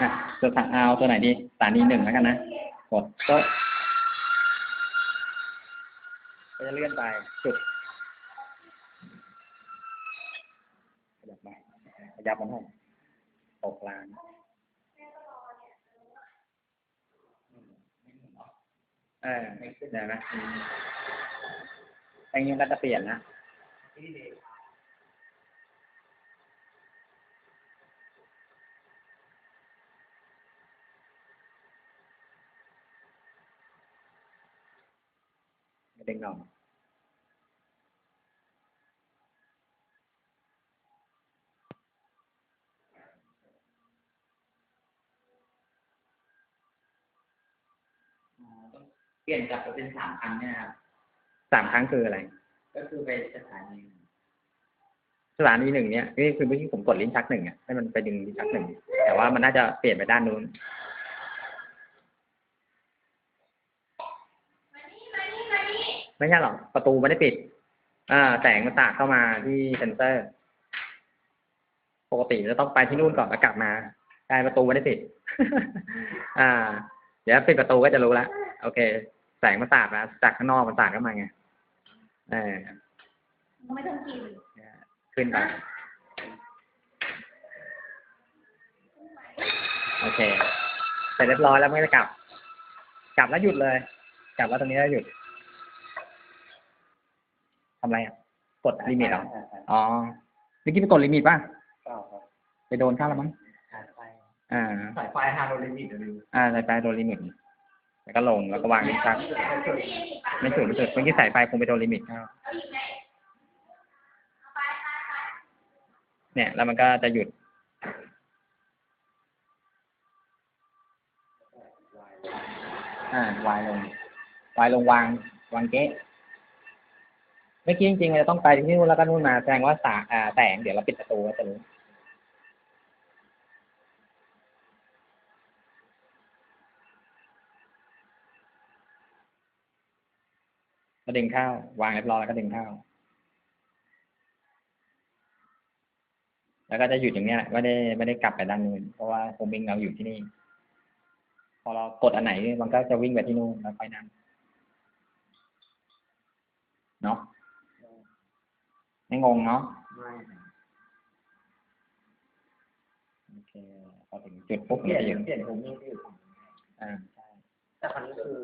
อะตัวถังเอาตัวไหนดีสถานีหนึ่งแล้วกันนะ กดโต๊ะก็จะเลื่อนไปจุดขยับไปขยับมันให้ตกลางเออเดี๋ยวนะไอ้นี้ก็จะเปลี่ยนนะ เด้งออกเปลี่ยนกลับไปเป็นสามพันเนี่ยครับสามครั้งคืออะไร ก็คือไปสถานีสถานีหนึ่งเนี่ยนี่คือเมื่อกี้ผมกดลิ้นชักหนึ่งอะให้มันไปดึงลิ้นชักหนึ่งแต่ว่ามันน่าจะเปลี่ยนไปด้านนู้น ไม่ใช่หรอกประตูไม่ได้ปิด อ่า แสงมันสาดเข้ามาที่เซนเซอร์ ปกติจะต้องไปที่นู่นก่อนแล้วกลับมาใช่ประตูไม่ได้ปิด อ่า เดี๋ยวปิดประตูก็จะรู้ละโอเค แสงมันสาดมาจากข้างนอกมันสาดเข้ามาไงเออไม่ต้องกินขึ้นไปโอเคเสร็จเรียบร้อยแล้วไม่ได้กลับ กลับแล้วหยุดเลย กลับแล้วตรงนี้แล้วหยุด ทำอะไรอะ กดลิมิตเหรอ อ๋อเมื่อกี้ไปกดลิมิตป่ะเปล่าครับไปโดนเข้าแล้วมั้ง สายไฟอ่า สายไฟฮาร์โดลิมิตหรืออ่าสายไฟโดนลิมิต แล้วก็ลงแล้วก็วางลิ้นชัก ไม่ถึงไม่ถึงเมื่อกี้สายไฟคงไปโดนลิมิตเข้าเนี่ย แล้วมันก็จะหยุด อ่าวายลงวายลงวาง วางเก๊ะ เมื่อกี้จริงๆเราจะต้องไปที่นู่นแล้วก็นู่นมาแสดงว่าสาอ่าแสงเดี๋ยวเราปิดประตูก็จะรู้ก็ดึงเข้าวางเรียบร้อยแล้วก็ดึงเข้า แล้วก็จะหยุดอย่างเนี้ยไม่ได้ไม่ได้กลับไปด้านนู้นเพราะว่าโฮมวิ่งเราอยู่ที่นี่ พอเรากดอันไหนมันก็จะวิ่งไปที่นู่นแล้วค่อยนั่นเนาะ ไม่งงเนาะไม่โอเคพอถึงจุดปุ๊บเปมันลี่ยนจะหยุดเปลี่ยนผมมีอยู่อ่าแต่ครั้นี้คือ